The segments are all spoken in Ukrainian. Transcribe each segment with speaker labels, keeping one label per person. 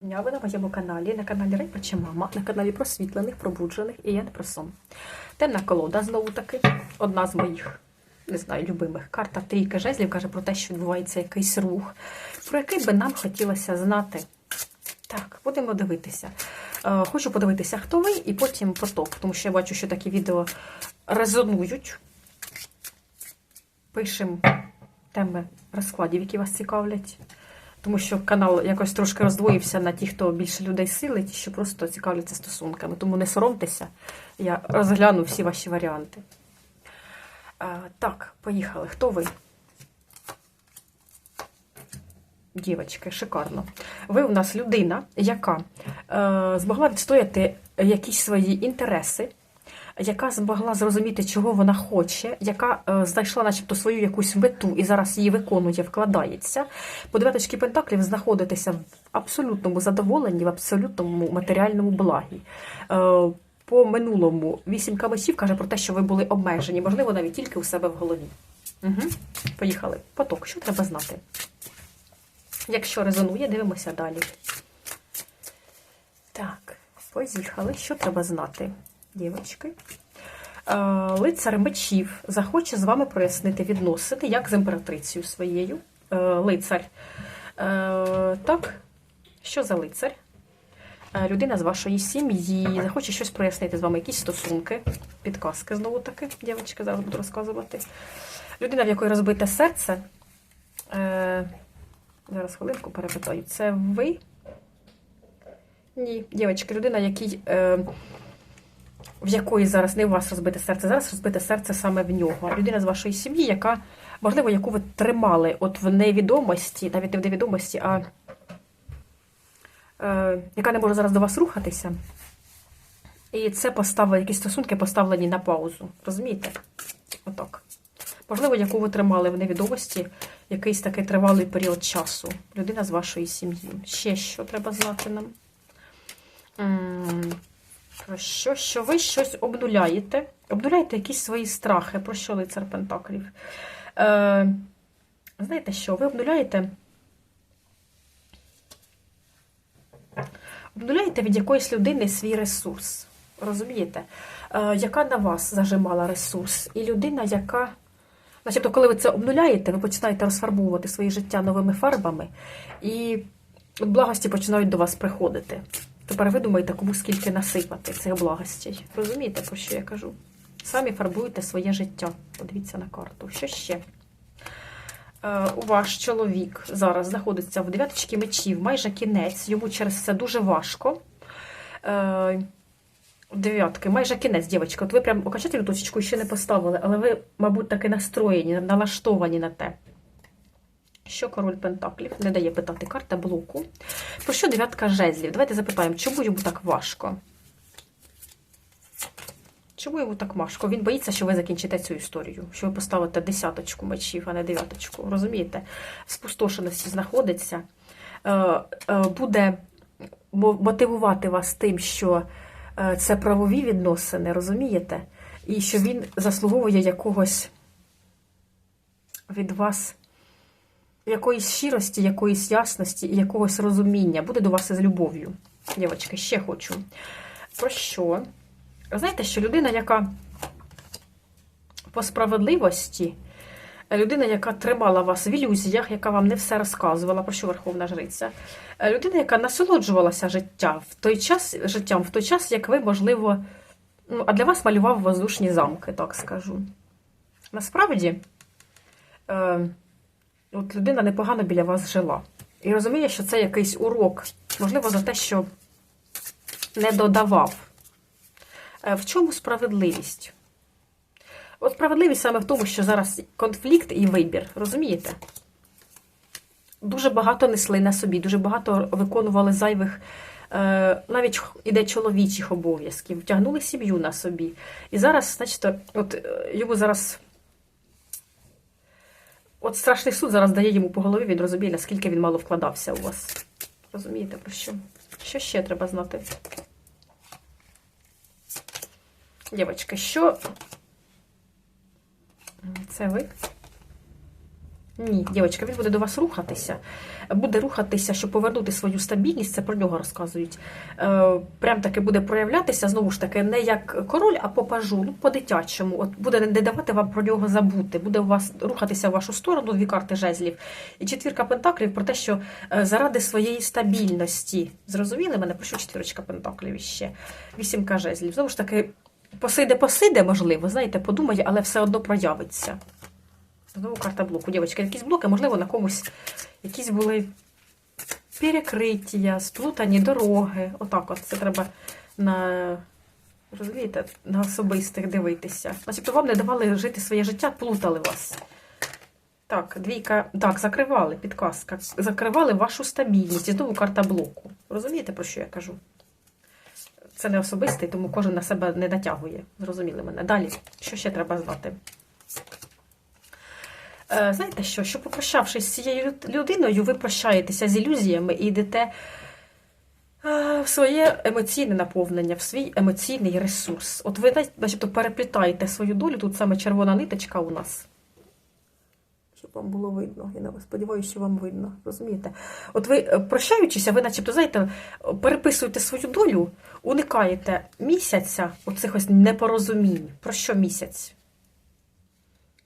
Speaker 1: Дня ви на моєму каналі, на каналі Рейпа чи Мама, на каналі просвітлених, пробуджених і я не про сон. Темна колода знову таки, одна з моїх, не знаю, любимих. Карта трійка жезлів каже про те, що відбувається якийсь рух, про який би нам хотілося знати. Так, будемо дивитися. Е, Хочу подивитися, хто ви, і потім поток, тому що я бачу, що такі відео резонують. Пишемо теми розкладів, які вас цікавлять. Тому що канал якось трошки роздвоївся на ті, хто більше людей силить, що просто цікавляться стосунками. Тому не соромтеся, я розгляну всі ваші варіанти. А, так, поїхали. Хто ви? Дівочки, шикарно. Ви у нас людина, яка е, змогла відстояти якісь свої інтереси, яка змогла зрозуміти, чого вона хоче, яка е, знайшла, начебто, свою якусь мету і зараз її виконує, вкладається. По дев'яточки пентаклів знаходитися в абсолютному задоволенні, в абсолютному матеріальному благі. Е, по минулому вісімка мечів каже про те, що ви були обмежені, можливо, навіть тільки у себе в голові. Угу. Поїхали. Поток, що треба знати? Якщо резонує, дивимося далі. Так, поїхали. Що треба знати, дівчатки? Е, Лицар мечів захоче з вами прояснити відносини, як з імператрицею своєю. Е, Лицар. Е, Так, що за лицар? Людина з вашої сім'ї захоче щось прояснити з вами, якісь стосунки, підказки знову таки, дівчатки, зараз буду розказувати. Людина, в якої розбите серце. Зараз хвилинку перепитаю. Це ви? Ні, дівчатки, людина, який, е, в якої зараз не у вас розбите серце, зараз розбите серце саме в нього. Людина з вашої сім'ї, яка, можливо, яку ви тримали от в невідомості, навіть не в невідомості, а е, яка не може зараз до вас рухатися. І це поставили, якісь стосунки поставлені на паузу. Розумієте? Отак. Можливо, яку ви тримали в невідомості якийсь такий тривалий період часу. Людина з вашої сім'ї. Ще що треба знати нам? Про що? Що ви щось обнуляєте? Обнуляєте якісь свої страхи. Про що лицар Пентаклів? Е, знаєте що? Ви обнуляєте. Обнуляєте від якоїсь людини свій ресурс. Розумієте? Е, яка на вас зажимала ресурс? І людина, яка. Начебто, коли ви це обнуляєте, ви починаєте розфарбовувати своє життя новими фарбами, і благості починають до вас приходити. Тепер ви думаєте, кому скільки насипати цих благостей. Розумієте, про що я кажу? Самі фарбуєте своє життя. Подивіться на карту. Що ще? Е, ваш чоловік зараз знаходиться в дев'яточці мечів, майже кінець, йому через це дуже важко. Е, Дев'ятки, майже кінець, дівчатка. От ви прям окачательну точечку ще не поставили, але ви, мабуть, таки настроєні, налаштовані на те. Що король Пентаклів не дає питати карта блоку. Про що дев'ятка жезлів? Давайте запитаємо, чому йому так важко? Чому йому так важко? Він боїться, що ви закінчите цю історію, що ви поставите десяточку мечів, а не дев'яточку. Розумієте? Спустошеності знаходиться, Е, е, буде мотивувати вас тим, що е, це правові відносини, розумієте? І що він заслуговує якогось від вас якоїсь щирості, якоїсь ясності і якогось розуміння. Буде до вас із любов'ю. Дівчатки, ще хочу. Про що? Знаєте, що людина, яка по справедливості, людина, яка тримала вас в ілюзіях, яка вам не все розказувала, про що Верховна Жриця, людина, яка насолоджувалася життя в той час, життям в той час, як ви, можливо, ну, а для вас малював воздушні замки, так скажу. Насправді, е, от людина непогано біля вас жила. І розуміє, що це якийсь урок, можливо, за те, що не додавав. Е, В чому справедливість? От справедливість саме в тому, що зараз конфлікт і вибір, розумієте? Дуже багато несли на собі, дуже багато виконували зайвих, е, навіть іде чоловічих обов'язків, тягнули сім'ю на собі. І зараз, значить, от е, йому зараз. От страшний суд зараз дає йому по голові, він розуміє, наскільки він мало вкладався у вас. Розумієте, про що? Що ще треба знати? Дівочки, що. Це ви? Ні, дівчатка, він буде до вас рухатися. Буде рухатися, щоб повернути свою стабільність, це про нього розказують. Е, прям таки буде проявлятися, знову ж таки, не як король, а по пажу, ну, по-дитячому. От буде не давати вам про нього забути, буде у вас рухатися в вашу сторону, дві карти жезлів. І четвірка пентаклів про те, що е, заради своєї стабільності. Зрозуміли мене? Про що четвірочка пентаклів іще? Вісімка жезлів. Знову ж таки, посиде-посиде, можливо, знаєте, подумає, але все одно проявиться. Знову карта блоку. Дівчатка, якісь блоки, можливо, на комусь якісь були перекриття, сплутані дороги. Отак от. Це треба на розумієте, на особистих дивитися. Начебто вам не давали жити своє життя, плутали вас. Так, двійка. Так, закривали, підказка. Закривали вашу стабільність. Знову карта блоку. Розумієте, про що я кажу? Це не особистий, тому кожен на себе не натягує. Зрозуміли мене. Далі, що ще треба знати? Е, Знаєте що? Що попрощавшись з цією людиною, ви прощаєтеся з ілюзіями і йдете е, в своє емоційне наповнення, в свій емоційний ресурс. От ви начебто переплітаєте свою долю, тут саме червона ниточка у нас. Щоб вам було видно. Я сподіваюся, що вам видно. Розумієте? От ви, е, прощаючися, ви, начебто, знаєте, переписуєте свою долю, уникаєте місяця оцих ось непорозумінь. Про що місяць?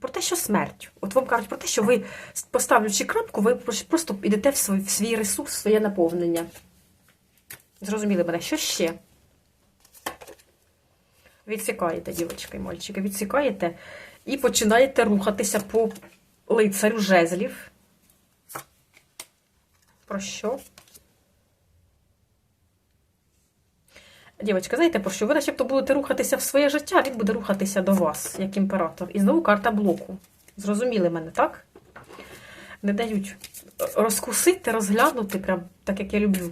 Speaker 1: Про те, що смерть. От вам кажуть про те, що ви, поставлячи крапку, ви просто йдете в свій, в свій ресурс, в своє наповнення. Зрозуміли мене, що ще? Відсікаєте, дівчатки і мальчики, відсікаєте і починаєте рухатися по лицарю жезлів. Про що? Дівчатка, знаєте, про що? Ви начебто будете рухатися в своє життя, він буде рухатися до вас, як імператор. І знову карта блоку. Зрозуміли мене, так? Не дають розкусити, розглянути, прям так, як я люблю.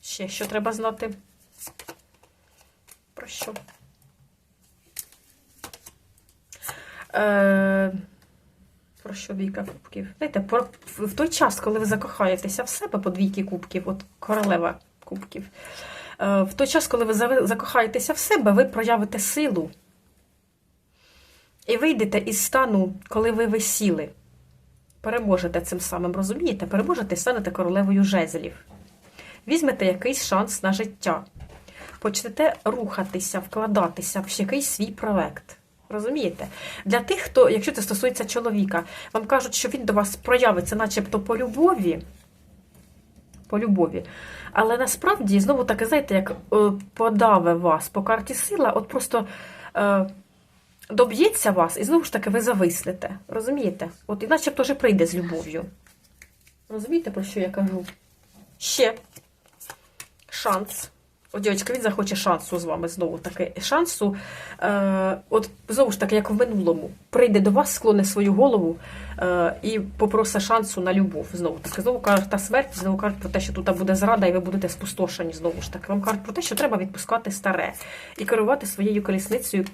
Speaker 1: Ще що треба знати? Про що? Е, про що двійка кубків? Знаєте, про, в той час, коли ви закохаєтеся в себе по двійки кубків, от королева кубків, в той час, коли ви закохаєтеся в себе, ви проявите силу. І вийдете із стану, коли ви висіли. Переможете цим самим, розумієте? Переможете і станете королевою жезлів. Візьмете якийсь шанс на життя. Почнете рухатися, вкладатися в якийсь свій проект. Розумієте? Для тих, хто, якщо це стосується чоловіка, вам кажуть, що він до вас проявиться, начебто по любові. По любові. Але насправді, знову таки, знаєте, як е, подаве вас по карті сила, от просто е, доб'ється вас, і знову ж таки ви зависнете. Розумієте? От і начебто вже прийде з любов'ю. Розумієте, про що я кажу? Ще шанс. От, дівчатка, він захоче шансу з вами знову таки. Шансу, е, от знову ж таки, як в минулому, прийде до вас, склоне свою голову е, і попросить шансу на любов. Знову таки, знову карта смерть, знову кажуть про те, що тут буде зрада, і ви будете спустошені. Знову ж таки. Вам кажуть про те, що треба відпускати старе і керувати своєю колісницею,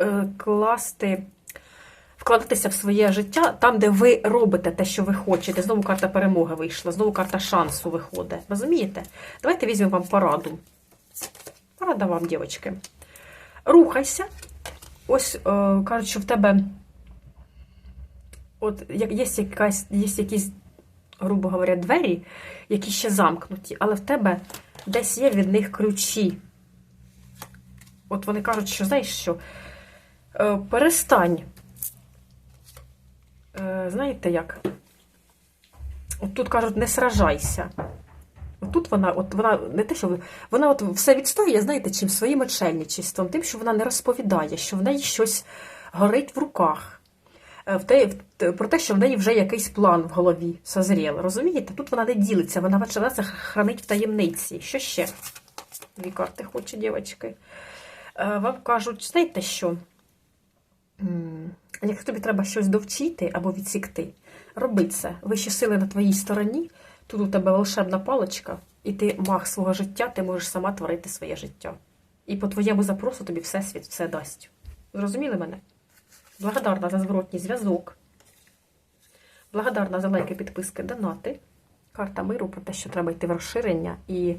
Speaker 1: е, класти. Вкладатися в своє життя там, де ви робите те, що ви хочете. Знову карта перемоги вийшла, знову карта шансу виходить. Розумієте? Давайте візьмемо вам пораду. Порада вам, дівчатки. Рухайся. Ось е, кажуть, що в тебе от є, якась, є якісь, грубо говоря, двері, які ще замкнуті, але в тебе десь є від них ключі. От вони кажуть, що знаєш що? Е, перестань. Е, знаєте як? От тут кажуть, не сражайся. Тут вона, от вона не те, що вона от все відстоює, знаєте, чим своїм очельничеством, тим, що вона не розповідає, що в неї щось горить в руках. Е, В те, про те, що в неї вже якийсь план в голові созріли. Розумієте? Тут вона не ділиться, вона вона це хранить в таємниці. Що ще? Дві карти хоче, дівчатки. Е, Вам кажуть, знаєте що? Якщо тобі треба щось довчити або відсікти, роби це. Вищі сили на твоїй стороні. Тут у тебе волшебна паличка, і ти маг свого життя, ти можеш сама творити своє життя. І по твоєму запросу тобі Всесвіт все дасть. Зрозуміли мене? Благодарна за зворотній зв'язок. Благодарна за лайки, підписки, донати. Карта миру про те, що треба йти в розширення і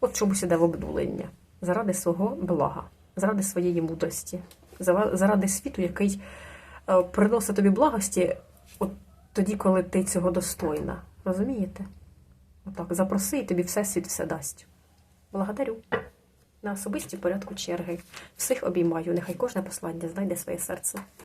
Speaker 1: от чомусь іде в обнулення. Заради свого блага, заради своєї мудрості, заради світу, який е, приносить тобі благості от тоді, коли ти цього достойна. Розумієте? Отак, запроси, і тобі всесвіт все дасть. Благодарю. На особисті порядку черги. Всіх обіймаю. Нехай кожне послання знайде своє серце.